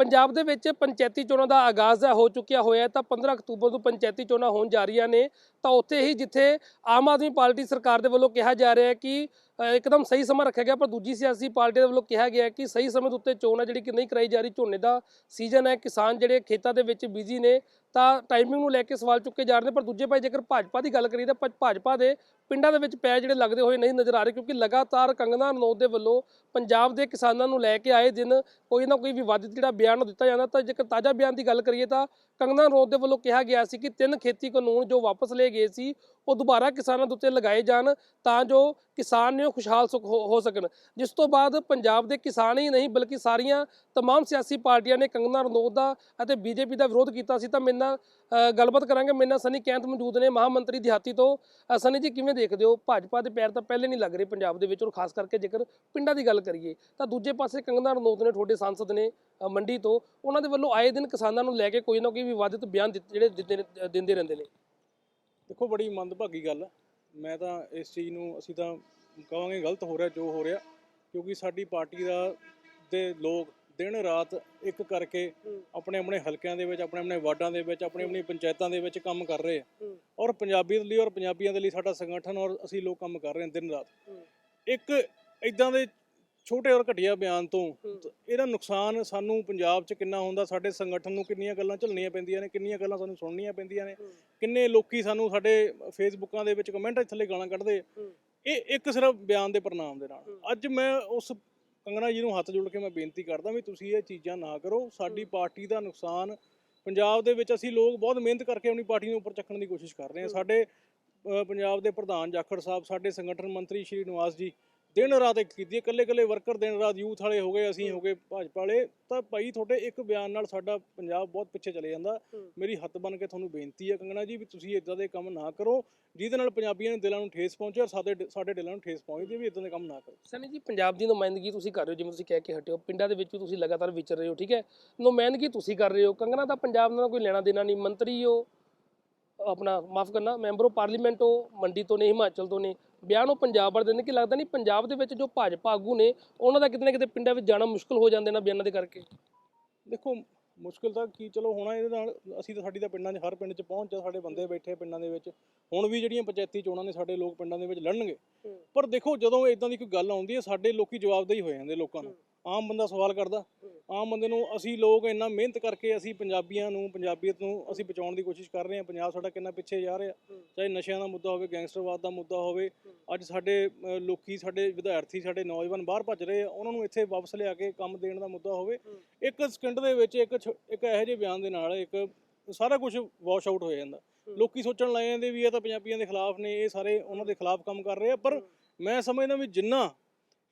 ਪੰਜਾਬ ਦੇ ਵਿੱਚ ਪੰਚਾਇਤੀ ਚੋਣਾਂ ਦਾ ਆਗਾਜ਼ ਹੋ ਚੁੱਕਿਆ ਹੋਇਆ ਤਾਂ 15 ਅਕਤੂਬਰ ਨੂੰ ਪੰਚਾਇਤੀ ਚੋਣਾਂ ਹੋਣ ਜਾ ਰਹੀਆਂ ਨੇ। ਤਾਂ ਉੱਥੇ ਹੀ ਜਿੱਥੇ ਆਮ ਆਦਮੀ ਪਾਰਟੀ ਸਰਕਾਰ ਦੇ ਵੱਲੋਂ ਕਿਹਾ ਜਾ ਰਿਹਾ ਹੈ ਕਿ ਇੱਕਦਮ ਸਹੀ ਸਮਾਂ ਰੱਖਿਆ ਗਿਆ, ਪਰ ਦੂਜੀ ਸਿਆਸੀ ਪਾਰਟੀ ਦੇ ਵੱਲੋਂ ਕਿਹਾ ਗਿਆ ਕਿ ਸਹੀ ਸਮੇਂ ਦੇ ਉੱਤੇ ਚੋਣ ਹੈ ਜਿਹੜੀ ਕਿ ਨਹੀਂ ਕਰਾਈ ਜਾ ਰਹੀ, ਝੋਨੇ ਦਾ ਸੀਜ਼ਨ ਹੈ, ਕਿਸਾਨ ਜਿਹੜੇ ਖੇਤਾਂ ਦੇ ਵਿੱਚ ਬਿਜ਼ੀ ਨੇ ਤਾਂ ਟਾਈਮਿੰਗ ਨੂੰ ਲੈ ਕੇ ਸਵਾਲ ਚੁੱਕੇ ਜਾ ਰਹੇ ਨੇ, ਪਰ ਦੂਜੇ ਪਾਸੇ ਜੇਕਰ ਭਾਜਪਾ ਦੀ ਗੱਲ ਕਰੀਏ ਤਾਂ ਭਾ- ਭਾਜਪਾ ਦੇ ਪਿੰਡਾਂ ਦੇ ਵਿੱਚ ਪੈ ਜਿਹੜੇ ਲੱਗਦੇ ਹੋਏ ਨਹੀਂ ਨਜ਼ਰ ਆ ਰਹੇ, ਕਿਉਂਕਿ ਲਗਾਤਾਰ ਕੰਗਨਾ ਰਣੌਤ ਦੇ ਵੱਲੋਂ ਪੰਜਾਬ ਦੇ ਕਿਸਾਨਾਂ ਨੂੰ ਲੈ ਕੇ ਆਏ ਦਿਨ ਕੋਈ ਨਾ ਕੋਈ ਵਿਵਾਦਿਤ ਜਿਹੜਾ ਬਿਆਨ ਦਿੱਤਾ ਜਾਂਦਾ, ਤਾਂ ਜੇਕਰ ਤਾਜ਼ਾ ਬਿਆਨ ਦੀ ਗੱਲ ਕਰੀਏ ਤਾਂ ਕੰਗਨਾ ਰਣੌਤ ਦੇ ਵੱਲੋਂ ਕਿਹਾ ਗਿਆ ਸੀ ਕਿ ਤਿੰਨ ਖੇਤੀ ਕਾਨੂੰਨ ਜੋ ਵਾਪਸ ਲਏ ਗਏ ਸੀ, ਉਹ ਦੁਬਾਰਾ ਕਿਸਾਨਾਂ ਦੇ ਉੱਤੇ ਲਗਾਏ ਜਾਣ, ਤਾਂ ਜੋ ਕਿਸਾਨ ਨੇ ਉਹ ਖੁਸ਼ਹਾਲ ਸੁਖ ਹੋ ਹੋ ਸਕਣ ਜਿਸ ਤੋਂ ਬਾਅਦ ਪੰਜਾਬ ਦੇ ਕਿਸਾਨ ਹੀ ਨਹੀਂ ਬਲਕਿ ਸਾਰੀਆਂ तमाम ਸਿਆਸੀ ਪਾਰਟੀਆਂ ਨੇ ਕੰਗਨਾ ਰਣੌਤ ਦਾ ਅਤੇ ਬੀਜੇਪੀ ਦਾ ਵਿਰੋਧ ਕੀਤਾ ਸੀ ਤਾਂ ਮੇਰੇ ਨਾਲ ਅ, ਗੱਲਬਾਤ ਕਰਾਂਗੇ ਮੇਰੇ ਨਾਲ ਸਨੀ ਕੈਂਥ ਮੌਜੂਦ ਨੇ ਮਹਾਮੰਤਰੀ ਦਿਹਾਤੀ ਤੋਂ ਅ, ਸਨੀ ਜੀ ਕਿਵੇਂ ਦੇਖਦੇ ਹੋ ਭਾਜਪਾ ਦੇ ਪੈਰ ਤਾਂ ਪਹਿਲੇ ਨਹੀਂ ਲੱਗ ਰਹੇ ਪੰਜਾਬ ਦੇ ਵਿੱਚ ਔਰ ਖਾਸ ਕਰਕੇ ਜੇਕਰ ਪਿੰਡਾਂ ਦੀ ਗੱਲ ਕਰੀਏ ਤਾਂ ਦੂਜੇ ਪਾਸੇ ਕੰਗਨਾ ਰਣੌਤ ਨੇ ਤੁਹਾਡੇ ਸੰਸਦ ਨੇ ਅ, ਮੰਡੀ ਤੋਂ ਉਹਨਾਂ ਦੇ ਵੱਲੋਂ ਆਏ ਦਿਨ ਕਿਸਾਨਾਂ ਨੂੰ ਲੈ ਕੇ ਕੋਈ ਨਾ ਕੋਈ ਵਿਵਾਦਿਤ ਬਿਆਨ ਦਿੱਤੇ- ਜਿਹੜੇ ਦਿੱਤੇ ਨੇ- ਦਿੰਦੇ ਰਹਿੰਦੇ ਨੇ ਦੇਖੋ ਬੜੀ ਮੰਦਭਾਗੀ ਗੱਲ ਹੈ ਮੈਂ ਤਾਂ ਇਸ ਚੀਜ਼ ਨੂੰ ਅਸੀਂ ਤਾਂ ਕਹਾਂਗੇ ਗਲਤ ਹੋ ਰਿਹਾ ਜੋ ਹੋ ਰਿਹਾ ਕਿਉਂਕਿ ਸਾਡੀ ਪਾਰਟੀ ਦਾ ਦੇ ਲੋਕ ਦਿਨ ਰਾਤ ਇੱਕ ਕਰਕੇ ਆਪਣੇ ਆਪਣੇ ਹਲਕਿਆਂ ਦੇ ਵਿੱਚ ਆਪਣੇ ਆਪਣੇ ਵਾਰਡਾਂ ਦੇ ਵਿੱਚ ਆਪਣੀ ਆਪਣੀ ਪੰਚਾਇਤਾਂ ਦੇ ਵਿੱਚ ਕੰਮ ਕਰ ਰਹੇ ਆ। ਔਰ ਪੰਜਾਬੀਅਤ ਲਈ ਔਰ ਪੰਜਾਬੀਆਂ ਦੇ ਲਈ ਸਾਡਾ ਸੰਗਠਨ ਔਰ ਅਸੀਂ ਲੋਕ ਕੰਮ ਕਰ ਰਹੇ ਹਾਂ ਦਿਨ ਰਾਤ। ਇੱਕ ਇਦਾਂ ਦੇ ਛੋਟੇ ਔਰ ਘਟੀਆ ਬਿਆਨ ਤੋਂ। ਇਹਦਾ ਨੁਕਸਾਨ ਸਾਨੂੰ ਪੰਜਾਬ 'ਚ ਕਿੰਨਾ ਹੁੰਦਾ ਸਾਡੇ ਸੰਗਠਨ ਨੂੰ ਕਿੰਨੀਆਂ ਗੱਲਾਂ ਝੱਲਣੀਆਂ ਪੈਂਦੀਆਂ ਨੇ ਕਿੰਨੀਆਂ ਗੱਲਾਂ ਸਾਨੂੰ ਸੁਣਨੀਆਂ ਪੈਂਦੀਆਂ ਨੇ। ਕਿੰਨੇ ਲੋਕੀ ਸਾਨੂੰ ਸਾਡੇ ਫੇਸਬੁੱਕਾਂ ਦੇ ਵਿੱਚ ਕਮੈਂਟ ਥੱਲੇ ਗਾਲਾਂ ਕੱਢਦੇ। ਇਹ ਇੱਕ ਸਿਰਫ ਬਿਆਨ ਦੇ ਪ੍ਰਣਾਮ ਦੇ ਨਾਲ। ਅੱਜ ਮੈਂ ਉਸ ਕੰਗਣਾ ਜੀ ਨੂੰ ਹੱਥ ਜੋੜ ਕੇ ਮੈਂ ਬੇਨਤੀ ਕਰਦਾ ਵੀ ਤੁਸੀਂ ਇਹ ਚੀਜ਼ਾਂ ਨਾ ਕਰੋ ਸਾਡੀ। ਪਾਰਟੀ ਦਾ ਨੁਕਸਾਨ ਪੰਜਾਬ ਦੇ ਵਿੱਚ ਅਸੀਂ ਲੋਕ ਬਹੁਤ ਮਿਹਨਤ ਕਰਕੇ ਆਪਣੀ ਪਾਰਟੀ ਨੂੰ ਉੱਪਰ ਚੱਕਣ ਦੀ ਕੋਸ਼ਿਸ਼ ਕਰ ਰਹੇ ਹਾਂ। ਸਾਡੇ ਪੰਜਾਬ ਦੇ ਪ੍ਰਧਾਨ ਜਾਖੜ ਸਾਹਿਬ ਸਾਡੇ ਸੰਗਠਨ ਮੰਤਰੀ ਸ਼੍ਰੀ ਨਿਵਾਸ ਜੀ ਦਿਨ ਰਾਤ ਇੱਕ ਕੀਤੀ ਇਕੱਲੇ ਇਕੱਲੇ ਵਰਕਰ ਦਿਨ ਰਾਤ ਯੂਥ ਵਾਲੇ ਹੋ ਗਏ ਅਸੀਂ ਹੋ ਗਏ ਭਾਜਪਾ ਵਾਲੇ। ਤਾਂ ਭਾਈ ਤੁਹਾਡੇ ਇੱਕ ਬਿਆਨ ਨਾਲ ਸਾਡਾ ਪੰਜਾਬ ਬਹੁਤ ਪਿੱਛੇ ਚਲੇ ਜਾਂਦਾ। ਹੂੰ। ਮੇਰੀ ਹੱਥ ਬਨ ਕੇ ਤੁਹਾਨੂੰ ਬੇਨਤੀ ਹੈ ਕੰਗਣਾ ਜੀ ਵੀ ਤੁਸੀਂ ਇਦਾਂ ਦੇ ਕੰਮ ਨਾ ਕਰੋ ਜਿਹਦੇ ਨਾਲ ਪੰਜਾਬੀਆਂ ਦੇ ਦਿਲਾਂ ਨੂੰ ਠੇਸ ਪਹੁੰਚੇ ਔਰ ਸਾਡੇ ਸਾਡੇ ਦਿਲਾਂ ਨੂੰ ਠੇਸ ਪਹੁੰਚਦੀ ਹੈ ਵੀ ਇਦਾਂ ਦੇ ਕੰਮ ਨਾ ਕਰੋ। ਸਨੀ ਜੀ ਪੰਜਾਬ ਦੀ ਨੁਮਾਇੰਦਗੀ ਤੁਸੀਂ ਕਰ ਰਹੇ ਹੋ ਜਿਵੇਂ ਤੁਸੀਂ ਕਹਿ ਕੇ ਹਟਿਓ ਪਿੰਡਾਂ ਦੇ ਵਿੱਚ ਵੀ ਤੁਸੀਂ ਲਗਾਤਾਰ ਵਿਚਰ ਰਹੇ ਹੋ ਠੀਕ ਹੈ? ਨੁਮਾਇੰਦਗੀ ਤੁਸੀਂ ਕਰ ਰਹੇ ਹੋ। ਕੰਗਨਾ ਦਾ ਪੰਜਾਬ ਨਾਲ ਕੋਈ ਲੈਣਾ ਦੇਣਾ ਨਹੀਂ। ਮੰਤਰੀ ਹੋ ਆਪਣਾ ਮਾਫ ਕਰਨਾ ਮੈਂਬਰ ਆਫ ਪਾਰਲੀਮੈਂਟ ਹੋ ਮੰਡੀ ਤੋਂ ਨੇ ਹਿਮਾਚਲ ਤੋਂ ਨੇ ਬਿਆਨ ਉਹ ਪੰਜਾਬ ਵਾਲੇ ਦਿੰਦੇ ਕਿ ਲੱਗਦਾ ਨਹੀਂ ਪੰਜਾਬ ਦੇ ਵਿੱਚ ਜੋ ਭਾਜਪਾ ਆਗੂ ਨੇ ਉਹਨਾਂ ਦਾ ਕਿਤੇ ਨਾ ਕਿਤੇ ਪਿੰਡਾਂ ਵਿੱਚ ਜਾਣਾ ਮੁਸ਼ਕਲ ਹੋ ਜਾਂਦੇ ਨਾ ਬਿਆਨਾਂ ਦੇ ਕਰਕੇ? ਦੇਖੋ ਮੁਸ਼ਕਿਲ ਤਾਂ ਕੀ ਚਲੋ ਹੋਣਾ ਇਹਦੇ ਨਾਲ ਅਸੀਂ ਤਾਂ ਸਾਡੀ ਤਾਂ ਪਿੰਡਾਂ 'ਚ ਹਰ ਪਿੰਡ 'ਚ ਪਹੁੰਚ ਆ ਸਾਡੇ ਬੰਦੇ ਬੈਠੇ ਪਿੰਡਾਂ ਦੇ ਵਿੱਚ। ਹੁਣ ਵੀ ਜਿਹੜੀਆਂ ਪੰਚਾਇਤੀ ਚੋਣਾਂ ਨੇ ਸਾਡੇ ਲੋਕ ਪਿੰਡਾਂ ਦੇ ਵਿੱਚ ਲੜਨਗੇ। ਪਰ ਦੇਖੋ ਜਦੋਂ ਇਦਾਂ ਦੀ ਕੋਈ ਗੱਲ ਆਉਂਦੀ ਹੈ ਸਾਡੇ ਲੋਕੀ ਜਵਾਬਦੇਹੀ ਹੋ ਜਾਂਦੇ ਲੋਕਾਂ ਨੂੰ। ਆਮ ਬੰਦਾ ਸਵਾਲ ਕਰਦਾ। ਆਮ ਬੰਦੇ ਨੂੰ ਅਸੀਂ ਲੋਕ ਇੰਨਾ ਮਿਹਨਤ ਕਰਕੇ ਅਸੀਂ ਪੰਜਾਬੀਆਂ ਨੂੰ ਪੰਜਾਬੀਅਤ ਨੂੰ ਅਸੀਂ ਬਚਾਉਣ ਦੀ ਕੋਸ਼ਿਸ਼ ਕਰ ਰਹੇ ਹਾਂ। ਪੰਜਾਬ ਸਾਡਾ ਕਿੰਨਾ ਪਿੱਛੇ ਜਾ ਰਿਹਾ। ਚਾਹੇ ਨਸ਼ਿਆਂ ਦਾ ਮੁੱਦਾ ਹੋਵੇ ਗੈਂਗਸਟਰਵਾਦ ਦਾ ਮੁੱਦਾ ਹੋਵੇ ਅੱਜ ਸਾਡੇ ਅ, ਲੋਕੀ ਸਾਡੇ ਵਿਦਿਆਰਥੀ ਸਾਡੇ ਨੌਜਵਾਨ ਬਾਹਰ ਭੱਜ ਰਹੇ ਆ ਉਹਨਾਂ ਨੂੰ ਇੱਥੇ ਵਾਪਸ ਲਿਆ ਕੇ ਕੰਮ ਦੇਣ ਦਾ ਮੁੱਦਾ ਹੋਵੇ। ਇੱਕ ਸਕਿੰਟ ਦੇ ਵਿੱਚ ਇੱਕ ਛੋ- ਇੱਕ ਇਹੋ ਜਿਹੇ ਬਿਆਨ ਦੇ ਨਾਲ ਇੱਕ ਸਾਰਾ ਕੁਝ ਵਾਸ਼ ਆਊਟ ਹੋ ਜਾਂਦਾ। ਹੂੰ। ਲੋਕੀ ਸੋਚਣ ਲੱਗ ਜਾਂਦੇ ਵੀ ਇਹ ਤਾਂ ਪੰਜਾਬੀਆਂ ਦੇ ਖਿਲਾਫ ਨੇ ਇਹ ਸਾਰੇ ਉਹਨਾਂ ਦੇ ਖਿਲਾਫ ਕੰਮ ਕਰ ਰਹੇ ਆ। ਪਰ ਮੈਂ ਸਮਝਦਾ ਵੀ ਜਿੰਨਾ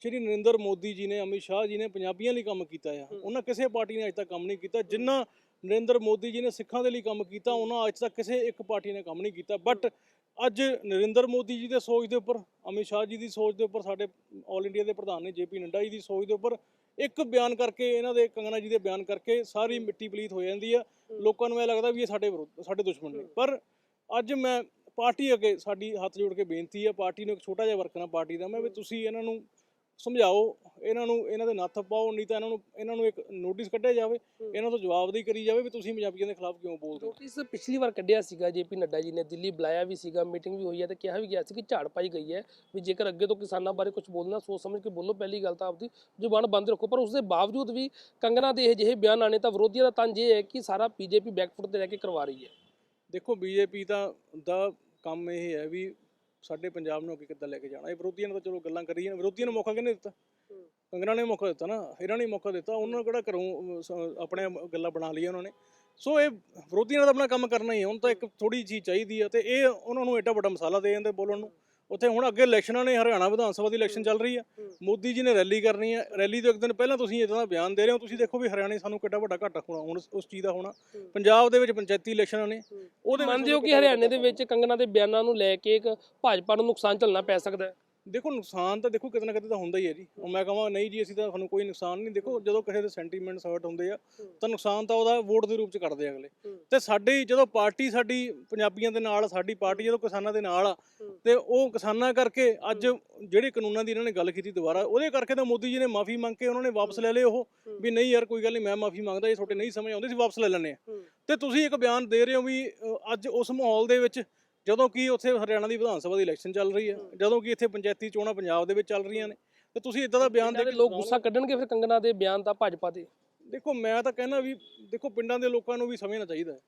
ਸ਼੍ਰੀ ਨਰਿੰਦਰ ਮੋਦੀ ਜੀ ਨੇ ਅਮਿਤ ਸ਼ਾਹ ਜੀ ਨੇ ਪੰਜਾਬੀਆਂ ਲਈ ਕੰਮ ਕੀਤਾ ਆ। ਉਹਨਾਂ ਕਿਸੇ ਪਾਰਟੀ ਨੇ ਅਜੇ ਤੱਕ ਕੰਮ ਨਹੀਂ ਕੀਤਾ। ਜਿੰਨਾ ਨਰਿੰਦਰ ਮੋਦੀ ਜੀ ਨੇ ਸਿੱਖਾਂ ਦੇ ਲਈ ਕੰਮ ਕੀਤਾ ਉਹਨਾਂ ਅੱਜ ਤੱਕ ਕਿਸੇ ਇੱਕ ਪਾਰਟੀ ਨੇ ਕੰਮ ਨਹੀਂ ਕੀਤਾ। ਬਟ ਅੱਜ ਨਰਿੰਦਰ ਮੋਦੀ ਜੀ ਦੇ ਸੋਚ ਦੇ ਉੱਪਰ ਅਮਿਤ ਸ਼ਾਹ ਜੀ ਦੀ ਸੋਚ ਦੇ ਉੱਪਰ ਸਾਡੇ ਆਲ ਇੰਡੀਆ ਦੇ ਪ੍ਰਧਾਨ ਨੇ ਜੇਪੀ ਨੱਡਾ ਜੀ ਦੀ ਸੋਚ ਦੇ ਉੱਪਰ ਇੱਕ ਬਿਆਨ ਕਰਕੇ ਇਹਨਾਂ ਦੇ ਕੰਗਨਾ ਜੀ ਦੇ ਬਿਆਨ ਕਰਕੇ ਸਾਰੀ ਮਿੱਟੀ ਪਲੀਤ ਹੋ ਜਾਂਦੀ ਆ। ਲੋਕਾਂ ਨੂੰ ਇਹ ਲੱਗਦਾ ਵੀ ਇਹ ਸਾਡੇ ਵਿਰੁੱਧ ਸਾਡੇ ਦੁਸ਼ਮਣ ਨੇ। ਪਰ ਅੱਜ ਮੈਂ ਪਾਰਟੀ ਅੱਗੇ ਸਾਡੀ ਹੱਥ ਜੋੜ ਕੇ ਬੇਨਤੀ ਹੈ ਪਾਰਟੀ ਨੂੰ ਇੱਕ ਛੋਟਾ ਜਿਹਾ ਵਰਕਰ ਆ ਪਾਰਟੀ ਦਾ। ਮੈਂ ਵੀ ਤੁਸੀਂ ਇਹਨਾਂ ਨੂੰ ਸਮਝਾਓ ਇਹਨਾਂ ਨੂੰ ਇਹਨਾਂ ਦੇ ਨੱਥ ਪਾਓ ਨਹੀਂ ਤਾਂ ਇਹਨਾਂ ਨੂੰ ਇਹਨਾਂ ਨੂੰ ਇੱਕ ਨੋਟਿਸ ਕੱਢਿਆ ਜਾਵੇ ਇਹਨਾਂ ਤੋਂ ਜਵਾਬਦੇਹੀ ਕਰੀ ਜਾਵੇ ਵੀ ਤੁਸੀਂ ਪੰਜਾਬੀਆਂ ਦੇ ਖਿਲਾਫ ਕਿਉਂ ਬੋਲਦੇ ਹੋ। ਨੋਟਿਸ ਪਿਛਲੀ ਵਾਰ ਕੱਢਿਆ ਸੀਗਾ ਜੇਪੀ ਨੱਡਾ ਜੀ ਨੇ ਦਿੱਲੀ ਬੁਲਾਇਆ ਵੀ ਸੀਗਾ ਮੀਟਿੰਗ ਵੀ ਹੋਈ ਹੈ ਤੇ ਕਿਹਾ ਵੀ ਗਿਆ ਸੀ ਕਿ ਝਾੜ ਪਾਈ ਗਈ ਹੈ ਵੀ ਜੇਕਰ ਅੱਗੇ ਤੋਂ ਕਿਸਾਨਾਂ ਬਾਰੇ ਕੁਝ ਬੋਲਣਾ ਸੋਚ ਸਮਝ ਕੇ ਬੋਲੋ ਪਹਿਲੀ ਗੱਲ ਤਾਂ ਆਪਦੀ ਜ਼ੁਬਾਨ ਬੰਦ ਰੱਖੋ ਪਰ ਉਸ ਦੇ ਬਾਵਜੂਦ ਵੀ ਕੰਗਨਾ ਦੇ ਇਹ ਜਿਹੇ ਬਿਆਨ ਆਣੇ ਤਾਂ ਵਿਰੋਧੀਆਂ ਦਾ ਤੰਜ ਇਹ ਹੈ ਕਿ ਸਾਰਾ ਬੀਜੇਪੀ ਬੈਕਫੁੱਟ ਤੇ ਰਹਿ ਕੇ ਕਰਵਾ ਰਹੀ ਹੈ। ਦੇਖੋ ਬੀਜੇਪੀ ਤਾਂ ਦਾ ਕੰਮ ਇਹ ਹੈ ਵੀ ਸਾਡੇ ਪੰਜਾਬ ਨੂੰ ਅੱਗੇ ਕਿੱਦਾਂ ਲੈ ਕੇ ਜਾਣਾ? ਇਹ ਵਿਰੋਧੀਆਂ ਨੇ ਤਾਂ ਚਲੋ ਗੱਲਾਂ ਕਰੀ ਜਾਣ। ਵਿਰੋਧੀਆਂ ਨੂੰ ਮੌਕਾ ਕਿਹਨੇ ਦਿੱਤਾ? ਹੂੰ। ਕੰਗਣਾ ਨੇ ਮੌਕਾ ਦਿੱਤਾ ਨਾ। ਇਹਨਾਂ ਨੇ ਮੌਕਾ ਦਿੱਤਾ। ਉਹਨਾਂ ਨੂੰ ਕਿਹੜਾ ਘਰੋਂ ਆਪਣੇ ਗੱਲਾਂ ਬਣਾ ਲਈਆਂ ਉਹਨਾਂ ਨੇ। ਸੋ ਇਹ ਵਿਰੋਧੀਆਂ ਨੇ ਆਪਣਾ ਕੰਮ ਕਰਨਾ ਹੀ ਹੁਣ ਤਾਂ ਇੱਕ ਥੋੜੀ ਚੀਜ਼ ਚਾਹੀਦੀ ਆ ਤੇ ਇਹ ਉਹਨਾਂ ਨੂੰ ਐਡਾ ਵੱਡਾ ਮਸਾਲਾ ਦੇ ਜਾਂਦੇ ਬੋਲਣ ਨੂੰ। ਉੱਥੇ ਹੁਣ ਅੱਗੇ ਇਲੈਕਸ਼ਨਾਂ ਨੇ ਹਰਿਆਣਾ ਵਿਧਾਨ ਸਭਾ ਦੀ ਇਲੈਕਸ਼ਨ ਚੱਲ ਰਹੀ ਆ। ਹੂੰ। ਮੋਦੀ ਜੀ ਨੇ ਰੈਲੀ ਕਰਨੀ ਹੈ ਰੈਲੀ ਤੋਂ ਇੱਕ ਦਿਨ ਪਹਿਲਾਂ ਤੁਸੀਂ ਇਦਾਂ ਦਾ ਬਿਆਨ ਦੇ ਰਹੇ ਹੋ। ਤੁਸੀਂ ਦੇਖੋ ਵੀ ਹਰਿਆਣੇ ਸਾਨੂੰ ਕਿੱਡਾ ਵੱਡਾ ਘਾਟਾ ਹੋਣਾ ਹੁਣ ਉਸ- ਚੀਜ਼ ਦਾ ਹੋਣਾ। ਪੰਜਾਬ ਦੇ ਵਿੱਚ ਪੰਚਾਇਤੀ ਇਲੈਕਸ਼ਨਾਂ ਨੇ। ਉਹਦੇ ਮੰਨਦੇ ਹੋ ਕਿ ਹਰਿਆਣੇ ਦੇ ਵਿੱਚ ਕੰਗਨਾ ਦੇ ਬਿਆਨਾਂ ਨੂੰ ਲੈ ਕੇ ਇੱਕ ਭਾਜਪਾ ਨੂੰ ਨੁਕਸਾਨ ਝੱਲਣਾ ਪੈ ਸਕਦਾ ਹੈ? ਦੇਖੋ ਨੁਕਸਾਨ ਤਾਂ ਦੇਖੋ ਕਿਤੇ ਨਾ ਕਿਤੇ ਤਾਂ ਹੁੰਦਾ ਹੀ ਹੈ ਜੀ। ਉਹ ਮੈਂ ਕਹਾਂ ਨਹੀਂ ਜੀ ਅਸੀਂ ਤਾਂ ਤੁਹਾਨੂੰ ਕੋਈ ਨੁਕਸਾਨ ਨਹੀਂ ਦੇਖੋ ਜਦੋਂ ਕਿਸੇ ਦੇ ਸੈਂਟੀਮੈਂਟਸ ਹਰਟ ਹੁੰਦੇ ਆ ਤਾਂ ਨੁਕਸਾਨ ਤਾਂ ਉਹਦਾ ਵੋਟ ਦੇ ਰੂਪ ਚ ਕੱਢਦੇ ਆ ਅਗਲੇ। ਤੇ ਸਾਡੀ ਜਦੋਂ ਪਾਰਟੀ ਸਾਡੀ ਪੰਜਾਬੀਆਂ ਦੇ ਨਾਲ ਸਾਡੀ ਪਾਰਟੀ ਜਦੋਂ ਕਿਸਾਨਾਂ ਦੇ ਨਾਲ ਆ ਤੇ ਉਹ ਕਿਸਾਨਾਂ ਕਰਕੇ ਅੱਜ ਜਿਹੜੇ ਕਾਨੂੰਨਾਂ ਦੀ ਇਹਨਾਂ ਨੇ ਗੱਲ ਕੀਤੀ ਦੁਬਾਰਾ ਉਹਦੇ ਕਰਕੇ ਤਾਂ ਮੋਦੀ ਜੀ ਨੇ ਮਾਫੀ ਮੰਗ ਕੇ ਉਹਨਾਂ ਨੇ ਵਾਪਸ ਲੈ ਲਏ ਉਹ ਵੀ ਨਹੀਂ ਯਾਰ ਕੋਈ ਗੱਲ ਨਹੀਂ ਮੈਂ ਮਾਫੀ ਮੰਗਦਾ ਇਹ ਤੁਹਾਡੇ ਨਹੀਂ ਸਮਝ ਆਉਂਦੀ ਸੀ ਵਾਪਸ ਲੈ ਲੈਣੇ ਆ ਤੇ ਤੁਸੀਂ ਇੱਕ ਬਿਆਨ ਦੇ ਰਹੇ ਹੋ ਵੀ ਅੱਜ ਉਸ ਮਾਹੌਲ ਦੇ ਵਿੱਚ ਜਦੋਂ ਕਿ ਉੱਥੇ ਹਰਿਆਣਾ ਦੀ ਵਿਧਾਨ ਸਭਾ ਦੀ ਇਲੈਕਸ਼ਨ ਚੱਲ ਰਹੀ ਹੈ ਜਦੋਂ ਕਿ ਇੱਥੇ ਪੰਚਾਇਤੀ ਚੋਣਾਂ ਪੰਜਾਬ ਦੇ ਵਿੱਚ ਚੱਲ ਰਹੀਆਂ ਨੇ। ਤੇ ਤੁਸੀਂ ਇਦਾਂ ਦਾ ਬਿਆਨ ਦੇ ਦੇ ਲੋਕ ਗੁੱਸਾ ਕੱਢਣਗੇ ਫਿਰ ਕੰਗਨਾ ਦੇ ਬਿਆਨ ਦਾ ਭਾਜਪਾ ਤੇ। ਦੇਖੋ ਮੈਂ ਤਾਂ ਕਹਿੰਦਾ ਵੀ ਦੇਖੋ ਪਿੰਡਾਂ ਦੇ ਲੋਕਾਂ ਨੂੰ ਵੀ ਸਮਝਣਾ ਚਾਹੀਦਾ ਹੈ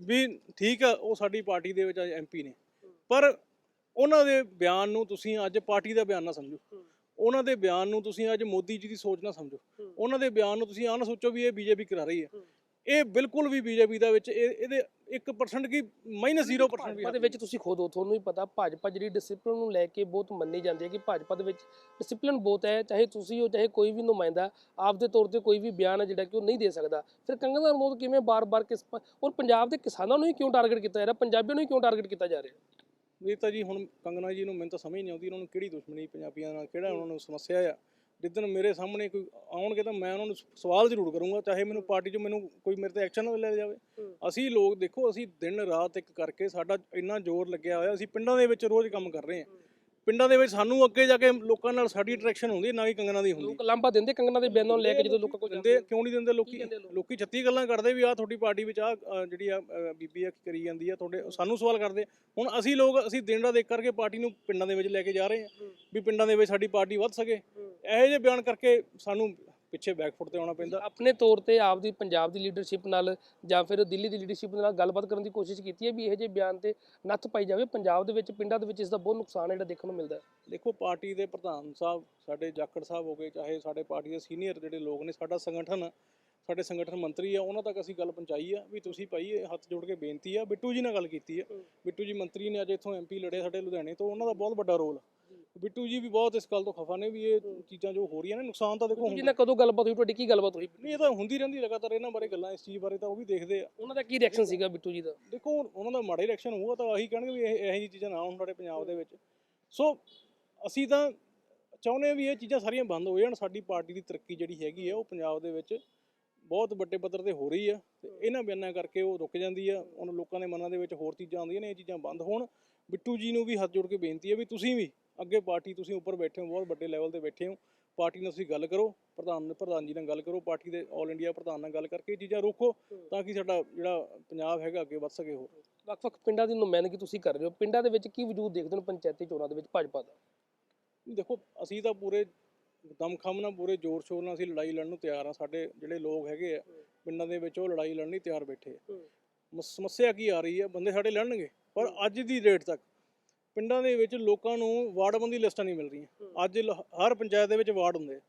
ਵੀ ਠੀਕ ਆ ਉਹ ਸਾਡੀ ਪਾਰਟੀ ਦੇ ਵਿੱਚ ਐਮਪੀ ਨੇ। ਪਰ ਉਹਨਾਂ ਦੇ ਬਿਆਨ ਨੂੰ ਤੁਸੀਂ ਅੱਜ ਪਾਰਟੀ ਦਾ ਬਿਆਨ ਨਾ ਸਮਝੋ। ਉਹਨਾਂ ਦੇ ਬਿਆਨ ਨੂੰ ਤੁਸੀਂ ਅੱਜ ਮੋਦੀ ਜੀ ਦੀ ਸੋਚ ਨਾ ਸਮਝੋ। ਉਹਨਾਂ ਦੇ ਬਿਆਨ ਨੂੰ ਤੁਸੀਂ ਆਹ ਨਾ ਸੋਚੋ ਵੀ ਇਹ ਬੀਜੇਪੀ ਕਰਾ ਰਹੀ ਹੈ। ਇਹ ਬਿਲਕੁਲ ਵੀ ਬੀਜੇਪੀ ਦਾ ਵਿੱਚ ਇਹ- ਇਹਦੇ 1% ਕੀ ਮਾਈਨਸ 0% ਵੀ ਭਾਜਪਾ ਦੇ ਵਿੱਚ ਤੁਸੀਂ ਖੁਦ ਹੋ ਤੁਹਾਨੂੰ ਹੀ ਪਤਾ ਭਾਜਪਾ ਜਿਹੜੀ ਡਿਸਪਲਿਨ ਨੂੰ ਲੈ ਕੇ ਬਹੁਤ ਮੰਨੀ ਜਾਂਦੀ ਹੈ ਕਿ ਭਾਜਪਾ ਦੇ ਵਿੱਚ ਡਿਸਪਲਿਨ ਬਹੁਤ ਹੈ ਚਾਹੇ ਤੁਸੀਂ ਹੋ ਚਾਹੇ ਕੋਈ ਵੀ ਨੁਮਾਇੰਦਾ ਆਪਦੇ ਤੌਰ ਤੇ ਕੋਈ ਵੀ ਬਿਆਨ ਹੈ ਜਿਹੜਾ ਕਿ ਉਹ ਨਹੀਂ ਦੇ ਸਕਦਾ। ਫਿਰ ਕੰਗਨਾ ਰਣੌਤ ਕਿਵੇਂ ਬਾਰ-ਬਾਰ ਕਿਸ ਪ- ਔਰ ਪੰਜਾਬ ਦੇ ਕਿਸਾਨਾਂ ਨੂੰ ਹੀ ਕਿਉਂ ਟਾਰਗੇਟ ਕੀਤਾ ਜਾ ਰਿਹਾ? ਪੰਜਾਬੀਆਂ ਨੂੰ ਹੀ ਕਿਉਂ ਟਾਰਗੇਟ ਕੀਤਾ ਜਾ ਰਿਹਾ? ਇਹ ਤਾਂ ਜੀ ਹੁਣ ਕੰਗਨਾ ਜੀ ਨੂੰ ਮੈਨੂੰ ਤਾਂ ਸਮਝ ਨਹੀਂ ਆਉਂਦੀ ਉਹਨਾਂ ਨੂੰ ਕਿਹੜੀ ਦੁਸ਼ਮਣੀ ਪੰਜਾਬੀਆਂ ਨਾਲ ਕਿਹੜਾ ਉਹਨਾਂ ਨੂੰ ਸਮੱਸਿਆ ਆ? ਜਿੱਦਣ ਮੇਰੇ ਸਾਹਮਣੇ ਕੋਈ ਆਉਣਗੇ ਤਾਂ ਮੈਂ ਉਹਨਾਂ ਨੂੰ ਸਵਾਲ ਜ਼ਰੂਰ ਕਰੂੰਗਾ ਚਾਹੇ ਮੈਨੂੰ ਪਾਰਟੀ 'ਚ ਮੈਨੂੰ ਕੋਈ ਮੇਰੇ ਤੇ ਐਕਸ਼ਨ ਨਾ ਲੈ ਜਾਵੇ। ਅਸੀਂ ਲੋਕ ਦੇਖੋ ਅਸੀਂ ਦਿਨ ਰਾਤ ਇੱਕ ਕਰਕੇ ਸਾਡਾ ਇੰਨਾ ਜ਼ੋਰ ਲੱਗਿਆ ਹੋਇਆ ਅਸੀਂ ਪਿੰਡਾਂ ਦੇ ਵਿੱਚ ਰੋਜ਼ ਕੰਮ ਕਰ ਰਹੇ ਹਾਂ। ਪਿੰਡਾਂ ਦੇ ਵਿੱਚ ਸਾਨੂੰ ਅੱਗੇ ਜਾ ਕੇ ਲੋਕਾਂ ਨਾਲ ਸਾਡੀ ਅਟਰੈਕਸ਼ਨ ਹੁੰਦੀ ਹੈ, ਨਾ ਕਿ ਕੰਗਨਾ ਦੀ ਹੁੰਦੀ। ਲੋਕ ਲਾਂਭਾ ਦਿੰਦੇ ਕੰਗਨਾ ਦੇ ਬਿਆਨਾਂ ਨੂੰ ਲੈ ਕੇ ਜਦੋਂ ਲੋਕਾਂ ਕੋਲ ਦਿੰਦੇ ਕਿਉਂ ਨਹੀਂ ਦਿੰਦੇ ਲੋਕੀ? ਲੋਕ? ਲੋਕੀ 36 ਗੱਲਾਂ ਕਰਦੇ ਵੀ ਆ ਤੁਹਾਡੀ ਪਾਰਟੀ ਵਿੱਚ ਆ ਜਿਹੜੀ ਆ ਅ, ਬੀਬੀ ਆ ਕੀ ਕਰੀ ਜਾਂਦੀ ਆ ਤੁਹਾਡੇ ਸਾਨੂੰ ਸਵਾਲ ਕਰਦੇ ਹੁਣ ਅਸੀਂ ਲੋਕ ਅਸੀਂ ਦਿਨ ਰਾਤ ਦੇਖ ਕਰਕੇ ਪਾਰਟੀ ਨੂੰ ਪਿੰਡਾਂ ਦੇ ਵਿੱਚ ਲੈ ਕੇ ਜਾ ਰਹੇ ਹਾਂ ਵੀ ਪਿੰਡਾਂ ਦੇ ਵਿੱਚ ਸਾਡੀ ਪਾਰਟੀ ਵੱਧ ਸਕੇ। ਇਹੋ ਜਿਹੇ ਬਿਆਨ ਕਰਕੇ ਸਾਨੂੰ ਪਿੱਛੇ ਬੈਕਫੁੱਟ ਤੇ ਆਉਣਾ ਪੈਂਦਾ। ਆਪਣੇ ਤੌਰ ਤੇ ਆਪਦੀ ਪੰਜਾਬ ਦੀ ਲੀਡਰਸ਼ਿਪ ਨਾਲ ਜਾਂ ਫਿਰ ਦਿੱਲੀ ਦੀ ਲੀਡਰਸ਼ਿਪ ਨਾਲ ਗੱਲਬਾਤ ਕਰਨ ਦੀ ਕੋਸ਼ਿਸ਼ ਕੀਤੀ ਹੈ ਵੀ ਇਹੋ ਜਿਹੇ ਬਿਆਨ ਤੇ ਨੱਥ ਪਾਈ ਜਾਵੇ। ਪੰਜਾਬ ਦੇ ਵਿੱਚ ਪਿੰਡਾਂ ਦੇ ਵਿੱਚ ਇਸ ਦਾ ਬਹੁਤ ਨੁਕਸਾਨ ਜਿਹੜਾ ਦੇਖਣ ਨੂੰ ਮਿਲਦਾ ਹੈ। ਦੇਖੋ ਪਾਰਟੀ ਦੇ ਪ੍ਰਧਾਨ ਸਾਹਿਬ ਸਾਡੇ ਜਾਖੜ ਸਾਹਿਬ ਹੋ ਗਏ ਚਾਹੇ ਸਾਡੇ ਪਾਰਟੀ ਦੇ ਸੀਨੀਅਰ ਜਿਹੜੇ ਲੋਕ ਨੇ ਸਾਡਾ ਸੰਗਠਨ ਆ, ਸਾਡੇ ਸੰਗਠਨ ਮੰਤਰੀ ਆ ਉਹਨਾਂ ਤੱਕ ਅਸੀਂ ਗੱਲ ਪਹੁੰਚਾਈ ਆ ਵੀ ਤੁਸੀਂ ਭਾਈ ਹੱਥ ਜੋੜ ਕੇ ਬੇਨਤੀ ਆ ਬਿੱਟੂ ਜੀ ਨਾਲ ਗੱਲ ਕੀਤੀ ਆ। ਬਿੱਟੂ ਜੀ ਮੰਤਰੀ ਨੇ ਅੱਜ ਇੱਥੋਂ ਐਮਪੀ ਲੜੇ ਸਾਡੇ ਲੁਧਿਆਣੇ ਤੋਂ ਉਹਨਾਂ ਦਾ ਬਹੁਤ ਵੱਡਾ ਰੋਲ ਬਿੱਟੂ ਜੀ ਵੀ ਬਹੁਤ ਇਸ ਗੱਲ ਤੋਂ ਖਫਾ ਨੇ ਵੀ ਇਹ ਚੀਜ਼ਾਂ ਜੋ ਹੋ ਰਹੀਆਂ ਨੇ ਨੁਕਸਾਨ ਤਾਂ ਦੇਖੋ ਤੁਸੀਂ ਨਾਲ ਕਦੋਂ ਗੱਲਬਾਤ ਹੋਈ ਤੁਹਾਡੀ ਕੀ ਗੱਲਬਾਤ ਹੋਈ? ਨਹੀਂ ਇਹ ਤਾਂ ਹੁੰਦੀ ਰਹਿੰਦੀ ਲਗਾਤਾਰ ਇਹਨਾਂ ਬਾਰੇ ਗੱਲਾਂ ਇਸ ਚੀਜ਼ ਬਾਰੇ ਤਾਂ ਉਹ ਵੀ ਦੇਖਦੇ ਆ। ਉਹਨਾਂ ਦਾ ਕੀ ਰਿਐਕਸ਼ਨ ਸੀਗਾ ਬਿੱਟੂ ਜੀ ਦਾ? ਦੇਖੋ ਉਹਨਾਂ ਦਾ ਮਾੜਾ ਰਿਐਕਸ਼ਨ ਹੋਊਗਾ ਤਾਂ ਆਹੀ ਕਹਿਣਗੇ ਵੀ ਇਹ ਇਹੋ ਜਿਹੀ ਚੀਜ਼ਾਂ ਨਾ ਹੋਣ ਸਾਡੇ ਪੰਜਾਬ ਦੇ ਵਿੱਚ। ਸੋ ਅਸੀਂ ਤਾਂ ਚਾਹੁੰਦੇ ਵੀ ਇਹ ਚੀਜ਼ਾਂ ਸਾਰੀਆਂ ਬੰਦ ਹੋ ਜਾਣ ਸਾਡੀ ਪਾਰਟੀ ਦੀ ਤਰੱਕੀ ਜਿਹੜੀ ਹੈਗੀ ਆ ਉਹ ਪੰਜਾਬ ਦੇ ਵਿੱਚ ਬਹੁਤ ਵੱਡੇ ਪੱਧਰ ਤੇ ਹੋ ਰਹੀ ਆ। ਤੇ ਇਹਨਾਂ ਬਿਆਨਾਂ ਕਰਕੇ ਉਹ ਰੁਕ ਜਾਂਦੀ ਆ ਉਹਨਾਂ ਲੋਕਾਂ ਦੇ ਮਨਾਂ ਦੇ ਵਿੱਚ ਹੋਰ ਚੀਜ਼ਾਂ ਆਉਂਦੀਆਂ ਨੇ ਇਹ ਚੀਜ਼ਾਂ ਬੰਦ ਹੋਣ। ਬਿੱਟੂ ਜੀ ਨੂੰ ਵੀ ਹੱਥ ਜੋੜ ਕੇ ਬੇਨਤੀ ਹੈ ਵੀ ਤੁਸੀਂ ਵੀ ਅੱਗੇ ਪਾਰਟੀ ਤੁਸੀਂ ਉੱਪਰ ਬੈਠੇ ਹੋ ਬਹੁਤ ਵੱਡੇ ਲੈਵਲ ਤੇ ਬੈਠੇ ਹੋ। ਪਾਰਟੀ ਨਾਲ ਤੁਸੀਂ ਗੱਲ ਕਰੋ ਪ੍ਰਧਾਨ ਪ੍ਰਧਾਨ ਜੀ ਨਾਲ ਗੱਲ ਕਰੋ ਪਾਰਟੀ ਦੇ ਆਲ ਇੰਡੀਆ ਪ੍ਰਧਾਨ ਨਾਲ ਗੱਲ ਕਰਕੇ ਇਹ ਚੀਜ਼ਾਂ ਰੋਕੋ ਤਾਂ ਕਿ ਸਾਡਾ ਜਿਹੜਾ ਪੰਜਾਬ ਹੈਗਾ ਅੱਗੇ ਵੱਧ ਸਕੇ ਹੋਰ। ਵੱਖ-ਵੱਖ ਪਿੰਡਾਂ ਦੀ ਨੁਮਾਇੰਦਗੀ ਤੁਸੀਂ ਕਰ ਰਹੇ ਹੋ। ਪਿੰਡਾਂ ਦੇ ਵਿੱਚ ਕੀ ਵਜੂਦ ਦੇਖਦੇ ਹੋ ਪੰਚਾਇਤੀ ਚੋਣਾਂ ਦੇ ਵਿੱਚ ਭਾਜਪਾ ਦਾ? ਦੇਖੋ ਅਸੀਂ ਤਾਂ ਪੂਰੇ ਦਮਖਮ ਨਾਲ ਪੂਰੇ ਜ਼ੋਰ ਸ਼ੋਰ ਨਾਲ ਅਸੀਂ ਲੜਾਈ ਲੜਨ ਨੂੰ ਤਿਆਰ ਆ ਸਾਡੇ ਜਿਹੜੇ ਲੋਕ ਹੈਗੇ ਆ ਪਿੰਡਾਂ ਦੇ ਵਿੱਚ ਉਹ ਲੜਾਈ ਲੜਨ ਲਈ ਤਿਆਰ ਬੈਠੇ ਆ। ਮਸ- ਸਮੱਸਿਆ ਕੀ ਆ ਰਹੀ ਹੈ ਬੰਦੇ ਸਾਡੇ ਲੜਨਗੇ ਪਰ ਅੱਜ ਦੀ ਡੇਟ ਤੱਕ ਪਿੰਡਾਂ ਦੇ ਵਿੱਚ ਲੋਕਾਂ ਨੂੰ ਵਾਰਡਬੰਦੀ ਲਿਸਟਾਂ ਨਹੀਂ ਮਿਲ ਰਹੀਆਂ। ਅੱਜ ਲ- ਹਰ ਪੰਚਾਇਤ ਦੇ ਵਿੱਚ ਵਾਰਡ ਹੁੰਦੇ।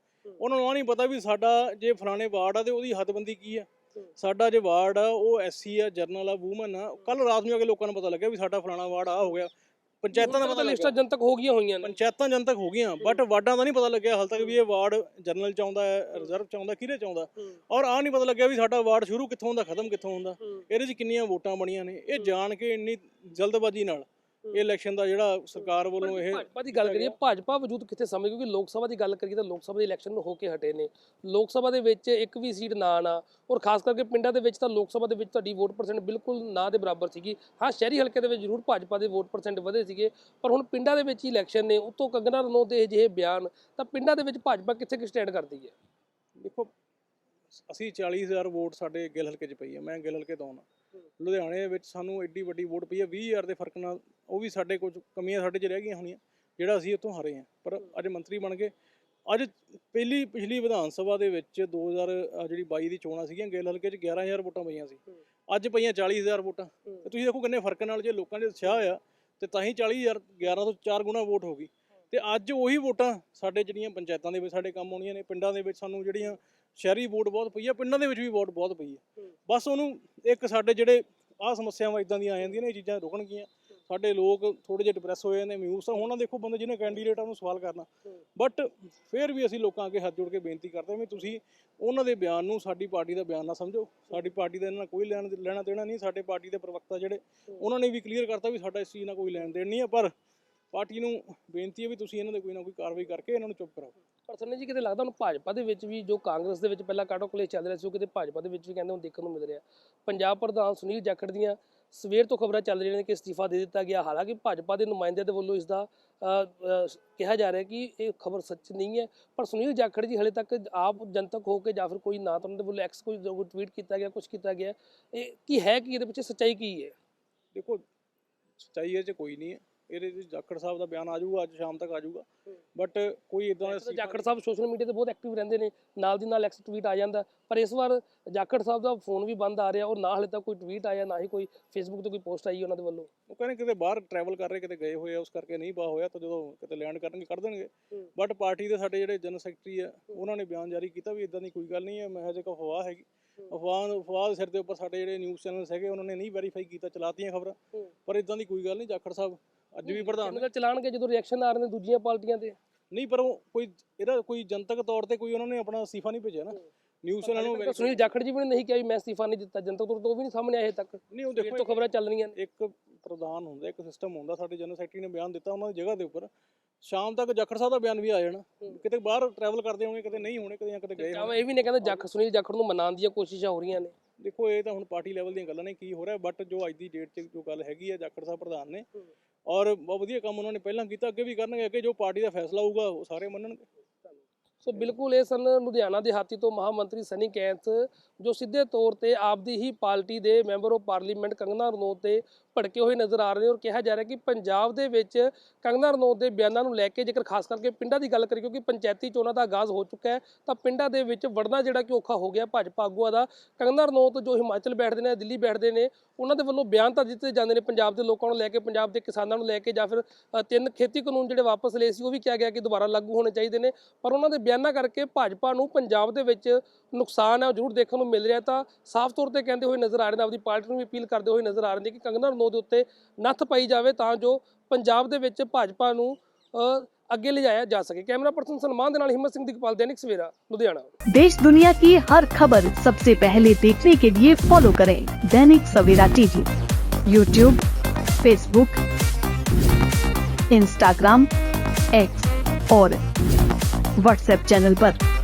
ਉਹਨਾਂ ਨੂੰ ਆ ਨਹੀਂ ਪਤਾ ਵੀ ਸਾਡਾ ਜੇ ਫਲਾਣੇ ਵਾਰਡ ਆ ਤੇ ਉਹਦੀ ਹੱਦਬੰਦੀ ਕੀ ਆ। ਸਾਡਾ ਜੇ ਵਾਰਡ ਆ ਉਹ ਐਸਸੀ ਆ ਜਰਨਲ ਆ ਵੂਮਨ ਆ ਕੱਲ ਰਾਤ ਨੂੰ ਆ ਕੇ ਲੋਕਾਂ ਨੂੰ ਪਤਾ ਲੱਗਿਆ ਵੀ ਸਾਡਾ ਫਲਾਣਾ ਵਾਰਡ ਆ ਹੋ ਗਿਆ। ਪੰਚਾਇਤਾਂ ਦਾ ਪਤਾ ਲਿਸਟਾਂ ਜਨਤਕ ਹੋ ਗਈਆਂ ਹੋਈਆਂ ਨੇ। ਪੰਚਾਇਤਾਂ ਜਨਤਕ ਹੋ ਗਈਆਂ ਬਟ ਵਾਰਡਾਂ ਦਾ ਨਹੀਂ ਪਤਾ ਲੱਗਿਆ ਹਾਲ ਤੱਕ ਵੀ ਇਹ ਵਾਰਡ ਜਨਰਲ ਚ ਆਉਂਦਾ ਹੈ ਰਿਜ਼ਰਵ ਚ ਆਉਂਦਾ ਕਿਹਦੇ ਚ ਆਉਂਦਾ ਔਰ ਆ ਨਹੀਂ ਪਤਾ ਲੱਗਿਆ ਵੀ ਸਾਡਾ ਵਾਰਡ ਸ਼ੁਰੂ ਕਿੱਥੋਂ ਹੁੰਦਾ ਖਤਮ ਕਿੱਥੋਂ ਹੁੰਦਾ। ਇਹਦੇ 'ਚ ਕਿੰਨੀਆਂ ਵੋਟਾਂ ਬਣੀਆਂ ਨੇ? ਇਹ ਜਾਣ ਕੇ ਇੰਨੀ ਜਲਦਬਾਜ਼ੀ ਨਾਲ ਇਹ ਇਲੈਕਸ਼ਨ ਦਾ ਜਿਹੜਾ ਸਰਕਾਰ ਵੱਲੋਂ ਇਹ ਭਾਜਪਾ ਦੀ ਗੱਲ ਕਰੀਏ ਭਾਜਪਾ ਵਜੂਦ ਕਿੱਥੇ ਸਮਝ ਕਿਉਂਕਿ ਲੋਕ ਸਭਾ ਦੀ ਗੱਲ ਕਰੀਏ ਤਾਂ ਲੋਕ ਸਭਾ ਦੇ ਇਲੈਕਸ਼ਨ ਹੋ ਕੇ ਹਟੇ ਨੇ। ਲੋਕ ਸਭਾ ਦੇ ਵਿੱਚ ਇੱਕ ਵੀ ਸੀਟ ਨਾ ਨਾ ਔਰ ਖਾਸ ਕਰਕੇ ਪਿੰਡਾਂ ਦੇ ਵਿੱਚ ਤਾਂ ਲੋਕ ਸਭਾ ਦੇ ਵਿੱਚ ਤੁਹਾਡੀ ਵੋਟ ਪਰਸੈਂਟ ਬਿਲਕੁਲ ਨਾ ਦੇ ਬਰਾਬਰ ਸੀਗੀ। ਹਾਂ ਸ਼ਹਿਰੀ ਹਲਕੇ ਦੇ ਵਿੱਚ ਜ਼ਰੂਰ ਭਾਜਪਾ ਦੇ ਵੋਟ ਪਰਸੈਂਟ ਵਧੇ ਸੀਗੇ ਪਰ ਹੁਣ ਪਿੰਡਾਂ ਦੇ ਵਿੱਚ ਹੀ ਇਲੈਕਸ਼ਨ ਨੇ ਉਤੋਂ ਕੰਗਨਾ ਰਣੌਤ ਦੇ ਜਿਹੇ ਬਿਆਨ ਤਾਂ ਪਿੰਡਾਂ ਦੇ ਵਿੱਚ ਭਾਜਪਾ ਕਿੱਥੇ ਕਿ ਸਟੈਂਡ ਕਰਦੀ ਹੈ? ਦੇਖੋ ਅਸੀਂ 40000 ਵੋਟ ਸਾਡੇ ਗਿੱਲ ਹਲਕੇ 'ਚ ਪਈ ਹੈ ਮੈਂ ਗਿੱਲ ਹਲਕੇ ਤੋਂ ਆਉਣਾ। ਲੁਧਿਆਣੇ ਵਿੱਚ ਸਾਨੂੰ ਐਡੀ ਵੱਡੀ ਵੋਟ ਪਈ ਹੈ 20000 ਦੇ ਫ਼ਰਕ ਨਾਲ ਉਹ ਵੀ ਸਾਡੇ ਕੁਝ ਕਮੀਆਂ ਸਾਡੇ 'ਚ ਰਹਿ ਗਈਆਂ ਹੋਣੀਆਂ ਜਿਹੜਾ ਅਸੀਂ ਉੱਥੋਂ ਹਾਰੇ ਹਾਂ। ਪਰ ਅੱਜ ਮੰਤਰੀ ਬਣ ਗਏ ਅੱਜ ਪਹਿਲੀ ਪਿਛਲੀ ਵਿਧਾਨ ਸਭਾ ਦੇ ਵਿੱਚ 2000 ਅ, ਜਿਹੜੀ 22 ਦੀ ਚੋਣਾਂ ਸੀਗੀਆਂ ਗਿੱਲ ਹਲਕੇ 'ਚ 11000 ਵੋਟਾਂ ਪਈਆਂ ਸੀ। ਅੱਜ ਪਈਆਂ 40000 ਵੋਟਾਂ। ਤੇ ਤੁਸੀਂ ਦੇਖੋ ਕਿੰਨੇ ਫ਼ਰਕ ਨਾਲ ਜੇ ਲੋਕਾਂ 'ਚ ਉਤਸ਼ਾਹ ਆ ਤੇ ਤਾਂ ਹੀ 40000 11 ਤੋਂ 4 ਗੁਣਾ ਵੋਟ ਹੋ ਗਈ। ਤੇ ਅੱਜ ਉਹੀ ਵੋਟਾਂ ਸਾਡੇ ਜਿਹੜੀਆਂ ਪੰਚਾਇਤਾਂ ਦੇ ਵਿੱਚ ਸਾਡੇ ਕੰਮ ਆਉਣੀਆਂ ਨੇ ਪਿੰਡਾਂ ਦੇ ਵਿੱਚ ਸਾਨੂੰ ਜਿਹੜੀਆਂ ਸ਼ਹਿਰੀ ਵੋਟ ਬਹੁਤ ਪਈ ਆ ਪਿੰਡਾਂ ਦੇ ਵਿੱਚ ਵੀ ਵੋਟ ਬਹੁਤ ਪਈ ਆ। ਬਸ ਉਹਨੂੰ ਇੱਕ ਸਾਡੇ ਜਿਹੜੇ ਆਹ ਸਮੱਸਿਆਵਾਂ ਇਦਾਂ ਦੀਆਂ ਆ ਜਾਂਦੀਆਂ ਨੇ ਇਹ ਚੀਜ਼ਾਂ ਰੁਕਣਗੀਆਂ ਸਾਡੇ ਲੋਕ ਥੋੜੇ ਜਿਹਾ ਡਿਪਰੈਸ ਹੋਏ ਨੇ ਮਿਊਸ ਹੁਣ ਨਾ ਦੇਖੋ ਬੰਦੇ ਜਿਹਨੇ ਕੈਂਡੀਡੇਟ ਆ ਉਹਨੂੰ ਸਵਾਲ ਕਰਨਾ। ਬਟ ਫਿਰ ਵੀ ਅਸੀਂ ਲੋਕਾਂ ਅੱਗੇ ਹੱਥ ਜੋੜ ਕੇ ਬੇਨਤੀ ਕਰਦੇ ਹਾਂ ਵੀ ਤੁਸੀਂ ਉਹਨਾਂ ਦੇ ਬਿਆਨ ਨੂੰ ਸਾਡੀ ਪਾਰਟੀ ਦਾ ਬਿਆਨ ਨਾ ਸਮਝੋ। ਸਾਡੀ ਪਾਰਟੀ ਦਾ ਇਹਨਾਂ ਨਾਲ ਕੋਈ ਲੈਣ ਲੈਣਾ ਦੇਣਾ ਨਹੀਂ, ਸਾਡੇ ਪਾਰਟੀ ਦੇ ਪ੍ਰਵਕਤਾ ਜਿਹੜੇ, ਉਹਨਾਂ ਨੇ ਵੀ ਕਲੀਅਰ ਕਰਤਾ ਵੀ ਸਾਡਾ ਇਸ ਚੀਜ਼ ਨਾਲ ਕੋਈ ਲੈਣ ਦੇਣ ਨਹੀਂ ਹੈ ਪਰ ਪਾਰਟੀ ਨੂੰ ਬੇਨਤੀ ਹੈ ਵੀ ਤੁਸੀਂ ਇਹਨਾਂ ਦੇ ਕੋਈ ਨਾ ਕੋਈ ਕਾਰਵਾਈ ਕਰਕੇ ਇਹਨਾਂ ਨੂੰ ਚੁੱਪ ਕਰਾਓ ਪਰ ਸੰਨੀ ਜੀ, ਕਿਤੇ ਲੱਗਦਾ ਹੁਣ ਭਾਜਪਾ ਦੇ ਵਿੱਚ ਵੀ ਜੋ ਕਾਂਗਰਸ ਦੇ ਵਿੱਚ ਪਹਿਲਾਂ ਕਾਟੋ ਕਲੇ ਚੱਲ ਰਿਹਾ ਸੀ, ਉਹ ਕਿਤੇ ਭਾਜਪਾ ਦੇ ਵਿੱਚ ਵੀ ਕਹਿੰਦੇ ਹੁਣ ਦੇਖਣ ਨੂੰ ਮਿਲ ਰਿਹਾ। ਪੰਜਾਬ ਪ੍ਰਧਾਨ ਸੁਨੀਲ ਜਾਖੜ ਦੀਆਂ ਸਵੇਰ ਤੋਂ ਖਬਰਾਂ ਚੱਲ ਰਹੀਆਂ ਨੇ ਕਿ ਅਸਤੀਫਾ ਦੇ ਦਿੱਤਾ ਗਿਆ। ਹਾਲਾਂਕਿ ਭਾਜਪਾ ਦੇ ਨੁਮਾਇੰਦਿਆਂ ਦੇ ਵੱਲੋਂ ਇਸ ਦਾ ਕਿਹਾ ਜਾ ਰਿਹਾ ਕਿ ਇਹ ਖਬਰ ਸੱਚ ਨਹੀਂ ਹੈ। ਪਰ ਸੁਨੀਲ ਜਾਖੜ ਜੀ ਹਲੇ ਤੱਕ ਆਪ ਜਨਤਕ ਹੋ ਕੇ ਜਾਂ ਫਿਰ ਕੋਈ ਨਾ ਤਾਂ ਉਹਨਾਂ ਦੇ ਵੱਲੋਂ ਐਕਸ ਕੋਈ ਟਵੀਟ ਕੀਤਾ ਗਿਆ ਕੁਝ ਕੀਤਾ ਗਿਆ। ਇਹ ਕੀ ਹੈ ਕਿ ਇਹਦੇ ਪਿੱਛੇ ਸੱਚਾਈ ਕੀ ਹੈ? ਦੇਖੋ, ਸੱਚਾਈ ਇਹ ਚ ਕੋਈ ਨਹੀਂ ਹੈ। ਇਹਦੇ ਵਿੱਚ ਜਾਖੜ ਸਾਹਿਬ ਦਾ ਬਿਆਨ ਆ ਜਾਊਗਾ ਅੱਜ ਸ਼ਾਮ ਤੱਕ ਆ ਜਾਊਗਾ। ਬਟ ਕੋਈ ਇਦਾਂ ਤਾਂ ਜਾਖੜ ਸਾਹਿਬ ਸੋਸ਼ਲ ਮੀਡੀਆ ਤੇ ਬਹੁਤ ਐਕਟਿਵ ਰਹਿੰਦੇ ਨੇ ਨਾਲ ਦੀ ਨਾਲ ਐਕਸ ਟਵੀਟ ਆ ਜਾਂਦਾ। ਪਰ ਇਸ ਵਾਰ ਜਾਖੜ ਸਾਹਿਬ ਦਾ ਫੋਨ ਵੀ ਬੰਦ ਆ ਰਿਹਾ ਔਰ ਨਾ ਹਲੇ ਤੱਕ ਕੋਈ ਟਵੀਟ ਆਇਆ ਨਾ ਹੀ ਕੋਈ ਫੇਸਬੁੱਕ ਤੇ ਕੋਈ ਪੋਸਟ ਆਈ ਉਹਨਾਂ ਦੇ ਵੱਲੋਂ। ਉਹ ਕਹਿੰਦੇ ਕਿਤੇ ਬਾਹਰ ਟਰੈਵਲ ਕਰ ਰਹੇ ਕਿਤੇ ਗਏ ਹੋਏ ਆ ਉਸ ਕਰਕੇ ਨਹੀਂ ਬਾ ਹੋਇਆ ਤਾਂ ਜਦੋਂ ਕਿਤੇ ਲੈਂਡ ਕਰਨਗੇ ਕਰ ਦੇਣਗੇ। ਬਟ ਪਾਰਟੀ ਦੇ ਸਾਡੇ ਜਿਹੜੇ ਜਨਰਲ ਸੈਕਟਰੀ ਆ ਉਹਨਾਂ ਨੇ ਬਿਆਨ ਜਾਰੀ ਕੀਤਾ ਵੀ ਇਦਾਂ ਦੀ ਕੋਈ ਗੱਲ ਨਹੀਂ ਹੈ ਮਹਿਜ ਇੱਕ ਅਫਵਾਹ ਹੈਗੀ। ਅਫਵਾਹ ਅਫਵਾਹ ਦੇ ਸਿਰ ਦੇ ਉੱਪਰ ਸਾਡੇ ਜਿਹੜੇ ਨਿਊਜ਼ ਚੈਨਲਸ ਹੈਗੇ ਉਹਨਾਂ ਨੇ ਨਹੀਂ ਵੈਰੀਫਾਈ ਕੀਤਾ ਚਲਾਤੀਆਂ ਖਬਰਾਂ। ਪਰ ਇਦਾਂ ਦੀ ਕੋਈ ਗੱਲ ਨਹੀਂ ਜਾਖੜ ਸਾਹਿਬ ਅੱਜ ਵੀ ਪ੍ਰਧਾਨ ਨੇ। ਚੈਨਲ ਚਲਾਣਗੇ ਜਦੋਂ ਰਿਐਕਸ਼ਨ ਆ ਰਹੇ ਨੇ ਦੂਜੀਆਂ ਪਾਰਟੀਆਂ ਤੇ? ਨਹੀਂ ਪਰ ਉਹ ਕੋਈ ਇਹਦਾ ਕੋਈ ਜਨਤਕ ਤੌਰ ਤੇ ਕੋਈ ਉਹਨਾਂ ਨੇ ਆਪਣਾ ਅਸਤੀਫਾ ਨਹੀਂ ਭੇਜਿਆ ਨਾ। ਨਿਊਜ਼ ਚੈਨਲ ਨੂੰ ਸੁਨੀਲ ਜਾਖੜ ਜੀ ਵੀ ਨੇ ਨਹੀਂ ਕਿਹਾ ਵੀ ਮੈਂ ਅਸਤੀਫਾ ਨਹੀਂ ਦਿੱਤਾ ਜਨਤਕ ਤੌਰ ਤੋਂ ਉਹ ਵੀ ਨਹੀਂ ਸਾਹਮਣੇ ਆਏ ਤੱਕ। ਨਹੀਂ ਉਹ ਦੇਖੋ ਤੋਂ ਖਬਰਾਂ ਚੱਲ ਰਹੀਆਂ ਨੇ। ਇੱਕ ਪ੍ਰਧਾਨ ਹੁੰਦਾ ਇੱਕ ਸਿਸਟਮ ਹੁੰਦਾ ਸਾਡੇ ਜਨਰਲ ਸੈਕਟਰੀ ਨੇ ਬਿਆਨ ਦਿੱਤਾ ਉਹਨਾਂ ਦੀ ਜਗ੍ਹਾ ਦੇ ਉੱਪਰ। ਸ਼ਾਮ ਤੱਕ ਜਾਖੜ ਸਾਹਿਬ ਦਾ ਬਿਆਨ ਵੀ ਆ ਜਾਣਾ। ਕਿਤੇ ਬਾਹਰ ਟਰੈਵਲ ਕਰਦੇ ਹੋਣਗੇ ਕਿਤੇ ਨਹੀਂ ਹੋਣੇ ਕਿਤੇ ਜਾਂ ਕਿਤੇ ਗਏ ਚਾਹ ਇਹ ਵੀ ਨੇ ਕਹਿੰਦੇ ਜੱਖ ਸੁਨੀਲ ਜਾਖੜ ਨੂੰ ਮਨਾਉਣ ਦੀਆਂ ਕੋਸ਼ਿਸ਼ਾਂ ਹੋ ਰਹੀਆਂ ਨੇ। ਦੇਖੋ ਇਹ ਤਾਂ ਹੁਣ ਪਾਰਟੀ ਲੈਵਲ ਦੀਆਂ ਗੱਲਾਂ ਨੇ ਕੀ ਹੋ ਰਿਹਾ ਬਟ ਜੋ ਅੱਜ ਦੀ ਡੇਟ 'ਚ ਜੋ ਗੱਲ ਹੈਗੀ ਹੈ ਜਾਖੜ ਸਾਹਿਬ ਪ੍ਰਧਾਨ ਨੇ। ਔਰ ਬਹੁਤ ਵਧੀਆ ਕੰਮ ਉਹਨਾਂ ਨੇ ਪਹਿਲਾਂ ਕੀਤਾ, ਅੱਗੇ ਵੀ ਕਰਨਗੇ, ਅੱਗੇ ਜੋ ਪਾਰਟੀ ਦਾ ਫੈਸਲਾ ਹੋਊਗਾ, ਉਹ ਸਾਰੇ ਮੰਨਣਗੇ। ਸੋ ਬਿਲਕੁਲ ਇਹ ਸਨ ਲੁਧਿਆਣਾ ਦਿਹਾਤੀ ਤੋਂ ਮਹਾਮੰਤਰੀ ਸਨੀ ਕੈਂਥ, ਜੋ ਸਿੱਧੇ ਤੌਰ ਤੇ ਆਪਦੀ ਹੀ ਪਾਰਟੀ ਦੇ member of parliament Kangana Ranaut ਤੇ ਭੜਕੇ ਹੋਏ ਨਜ਼ਰ ਆ ਰਹੇ ਨੇ। ਔਰ ਕਿਹਾ ਜਾ ਰਿਹਾ ਕਿ ਪੰਜਾਬ ਦੇ ਵਿੱਚ ਕੰਗਨਾ ਰਣੌਤ ਦੇ ਬਿਆਨਾਂ ਨੂੰ ਲੈ ਕੇ ਜੇਕਰ ਖਾਸ ਕਰਕੇ ਪਿੰਡਾਂ ਦੀ ਗੱਲ ਕਰੀਏ, ਕਿਉਂਕਿ ਪੰਚਾਇਤੀ ਚੋਣਾਂ ਦਾ ਆਗਾਜ਼ ਹੋ ਚੁੱਕਾ ਹੈ, ਤਾਂ ਪਿੰਡਾਂ ਦੇ ਵਿੱਚ ਵੜਨਾ ਜਿਹੜਾ ਕਿ ਔਖਾ ਹੋ ਗਿਆ ਭਾਜਪਾ ਆਗੂਆਂ ਦਾ। ਕੰਗਨਾ ਰਣੌਤ ਜੋ ਹਿਮਾਚਲ ਬੈਠਦੇ ਨੇ, ਦਿੱਲੀ ਬੈਠਦੇ ਨੇ, ਉਹਨਾਂ ਦੇ ਵੱਲੋਂ ਬਿਆਨ ਤਾਂ ਦਿੱਤੇ ਜਾਂਦੇ ਨੇ ਪੰਜਾਬ ਦੇ ਲੋਕਾਂ ਨੂੰ ਲੈ ਕੇ, ਪੰਜਾਬ ਦੇ ਕਿਸਾਨਾਂ ਨੂੰ ਲੈ ਕੇ ਜਾਂ ਫਿਰ ਤਿੰਨ ਖੇਤੀ ਕਾਨੂੰਨ ਜਿਹੜੇ ਵਾਪਸ ਲਏ ਸੀ, ਉਹ ਵੀ ਕਿਹਾ ਗਿਆ ਕਿ ਦੁਬਾਰਾ ਲਾਗੂ ਹੋਣੇ ਚਾਹੀਦੇ ਨੇ। ਪਰ ਉਹਨਾਂ ਦੇ ਬਿਆਨ ਕਰਕੇ ਭਾਜਪਾ ਨੂੰ ਪੰਜਾਬ ਦੇ ਵਿੱਚ ਨੁਕਸਾਨ ਹੈ ਉਹ ਜ਼ਰੂਰ ਦੇਖਣ ਨੂੰ ਮਿਲ ਰਿਹਾ ਤਾਂ ਸਾਫ਼ ਤੌਰ ਤੇ ਕਹਿੰਦੇ ਹੋਏ ਨਜ਼ਰ ਆ ਰਹੇ ਨੇ ਆਪਦੀ ਪਾਰਟੀ ਨੂੰ ਵੀ ਅਪੀਲ ਕਰਦੇ ਹੋਏ ਨਜ਼ਰ ਆ ਰਹੇ ਨੇ ਕਿ ਕੰਗਨਾ ਰਣੌਤ ਦੇ ਉੱਤੇ ਨੱਥ ਪਾਈ ਜਾਵੇ ਤਾਂ ਜੋ ਪੰਜਾਬ ਦੇ ਵਿੱਚ ਭਾਜਪਾ ਨੂੰ ਅ, ਅੱਗੇ ਲਿਜਾਇਆ ਜਾ ਸਕੇ ਕੈਮਰਾ ਪਰਸਨ ਸਲਮਾਨ ਦੇ ਨਾਲ ਹਿੰਮਤ ਸਿੰਘ ਦੀਪਾਲ दैनिक सवेरा लुधियाना देश दुनिया की हर खबर सबसे पहले देखने के लिए फॉलो करें Dainik Savera TV YouTube Facebook Instagram X और व्हाट्सएप चैनल पर।